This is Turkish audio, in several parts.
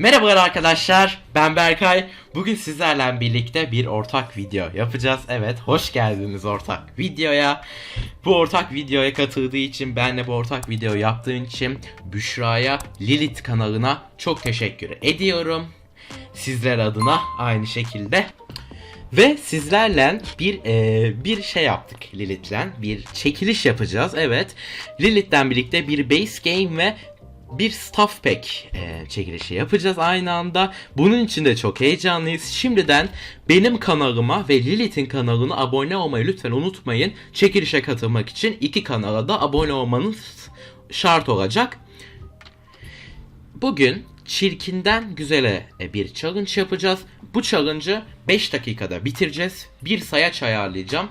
Merhabalar arkadaşlar, ben Berkay. Bugün sizlerle birlikte bir ortak video yapacağız. Evet, hoş geldiniz ortak videoya. Bu ortak videoya katıldığı için, benle bu ortak video yaptığın için Büşra'ya, Lilith kanalına çok teşekkür ediyorum. Sizler adına aynı şekilde. Ve sizlerle bir e, bir şey yaptık Lilith'le. Bir çekiliş yapacağız. Evet. Lilith'le birlikte bir base game ve bir staff pack e, çekilişi yapacağız aynı anda. Bunun için de çok heyecanlıyız. Şimdiden benim kanalıma ve Lilith'in kanalına abone olmayı lütfen unutmayın. Çekilişe katılmak için iki kanala da abone olmanız şart olacak. Bugün çirkinden güzele e, bir challenge yapacağız. Bu challenge'ı 5 dakikada bitireceğiz. Bir sayaç ayarlayacağım.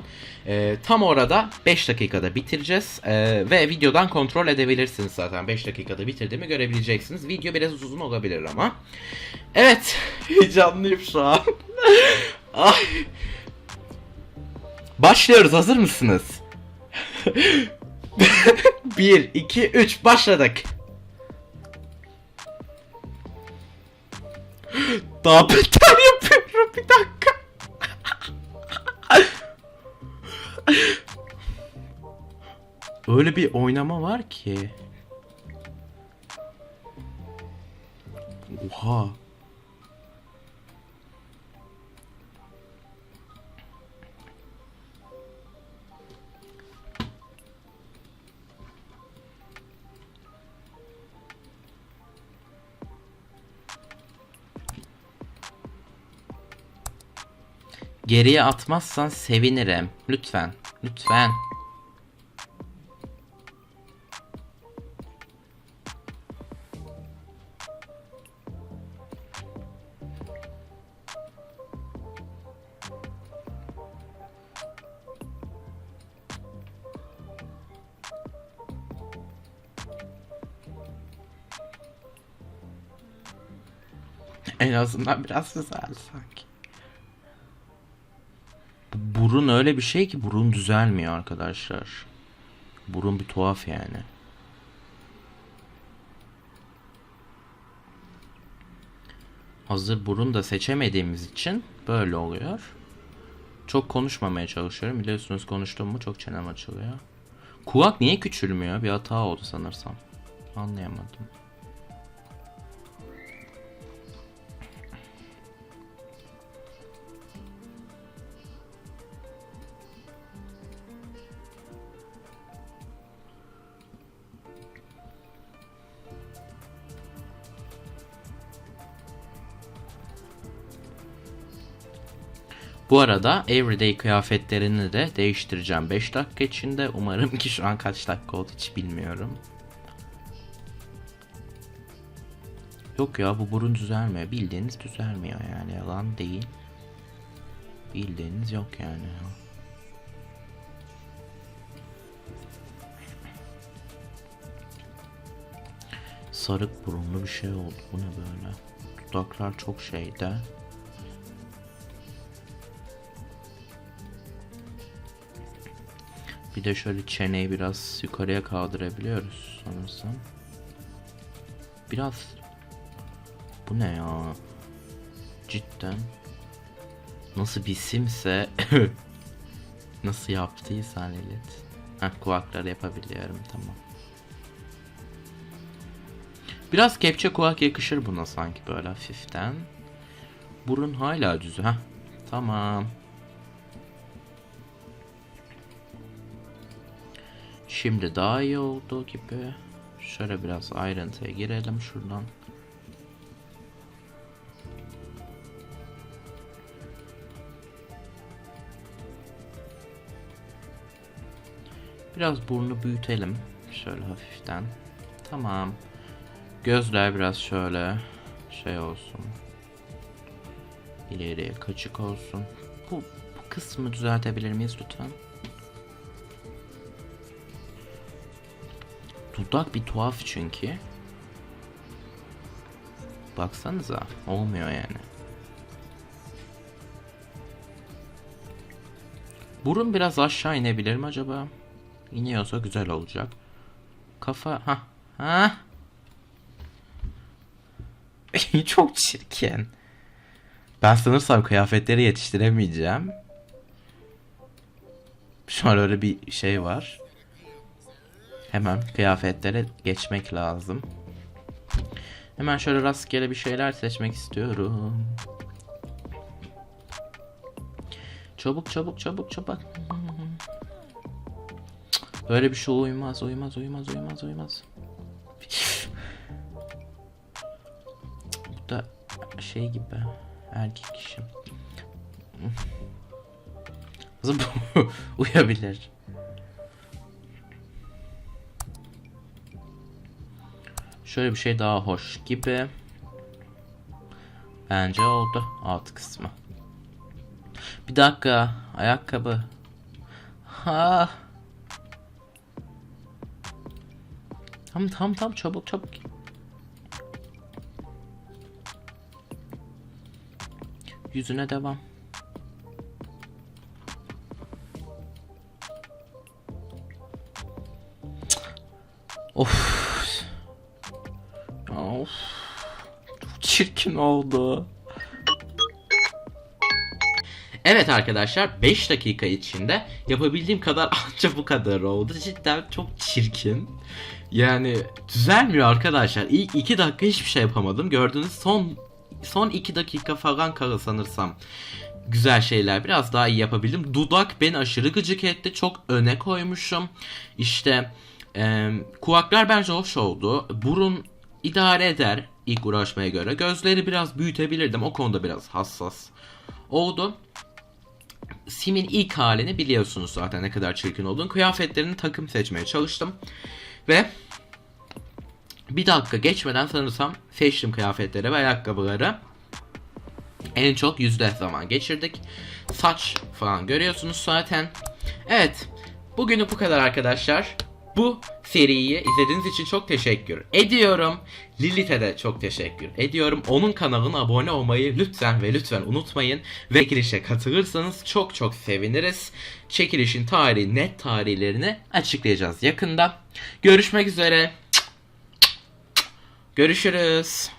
E, tam orada 5 dakikada bitireceğiz. E, ve videodan kontrol edebilirsiniz zaten. 5 dakikada bitirdiğimi görebileceksiniz. Video biraz uzun olabilir ama. Evet. Heyecanlıyım şu an. Ay. Başlıyoruz. Hazır mısınız? 1, 2, 3 başladık. Daha beter yapıyorum bir dakika. Öyle bir oynama var ki. Oha. Geriye atmazsan sevinirim. Lütfen. Lütfen. En azından biraz güzel sanki. Bu Burun öyle bir şey ki burun düzelmiyor arkadaşlar. Burun bir tuhaf yani. Hazır burun da seçemediğimiz için böyle oluyor. Çok konuşmamaya çalışıyorum. Biliyorsunuz konuştuğum mu çok çenem açılıyor. Kulak niye küçülmüyor? Bir hata oldu sanırsam. Anlayamadım. Bu arada everyday kıyafetlerini de değiştireceğim 5 dakika içinde. Umarım ki şu an kaç dakika oldu hiç bilmiyorum. Yok ya bu burun düzelmiyor. Bildiğiniz düzelmiyor yani yalan değil. Bildiğiniz yok yani. Sarık burunlu bir şey oldu. Bu ne böyle? Dudaklar çok şeyde. Bir de şöyle çeneyi biraz yukarıya kaldırabiliyoruz sanırsam. Biraz bu ne ya? Cidden nasıl bir simse nasıl yaptıysa Lilith. Heh kulakları yapabiliyorum tamam. Biraz kepçe kulak yakışır buna sanki böyle hafiften. Burun hala düz. Heh tamam. Şimdi daha iyi oldu gibi. Şöyle biraz ayrıntıya girelim şuradan. Biraz burnu büyütelim. Şöyle hafiften. Tamam. Gözler biraz şöyle şey olsun. İleriye kaçık olsun. Bu, bu kısmı düzeltebilir miyiz lütfen? Dudak bir tuhaf çünkü. Baksanıza olmuyor yani. Burun biraz aşağı inebilir mi acaba? İniyorsa güzel olacak. Kafa ha ha. Çok çirkin. Ben sanırsam kıyafetleri yetiştiremeyeceğim. Şu an öyle bir şey var. Hemen kıyafetlere geçmek lazım. Hemen şöyle rastgele bir şeyler seçmek istiyorum. Çabuk çabuk çabuk çabuk. Böyle bir şey uymaz uymaz uymaz uymaz uymaz. Bu da şey gibi erkek işi. Kızım bu uyabilir. Şöyle bir şey daha hoş gibi. Bence oldu alt kısmı. Bir dakika ayakkabı. Ha. Tam tam tam çabuk çabuk. Yüzüne devam. Of. Of. Çirkin oldu. Evet arkadaşlar 5 dakika içinde yapabildiğim kadar anca bu kadar oldu. Cidden çok çirkin. Yani düzelmiyor arkadaşlar. İlk 2 dakika hiçbir şey yapamadım. Gördüğünüz son son 2 dakika falan kala sanırsam güzel şeyler biraz daha iyi yapabildim. Dudak beni aşırı gıcık etti. Çok öne koymuşum. İşte e, kulaklar bence hoş oldu. Burun idare eder ilk uğraşmaya göre. Gözleri biraz büyütebilirdim. O konuda biraz hassas oldu. Sim'in ilk halini biliyorsunuz zaten ne kadar çirkin olduğunu. Kıyafetlerini takım seçmeye çalıştım. Ve bir dakika geçmeden sanırsam seçtim kıyafetleri ve ayakkabıları. En çok yüzde zaman geçirdik. Saç falan görüyorsunuz zaten. Evet. Bugünü bu kadar arkadaşlar. Bu seriyi izlediğiniz için çok teşekkür ediyorum. Lilith'e de çok teşekkür ediyorum. Onun kanalına abone olmayı lütfen ve lütfen unutmayın. Ve çekilişe katılırsanız çok çok seviniriz. Çekilişin tarihi, net tarihlerini açıklayacağız yakında. Görüşmek üzere. Görüşürüz.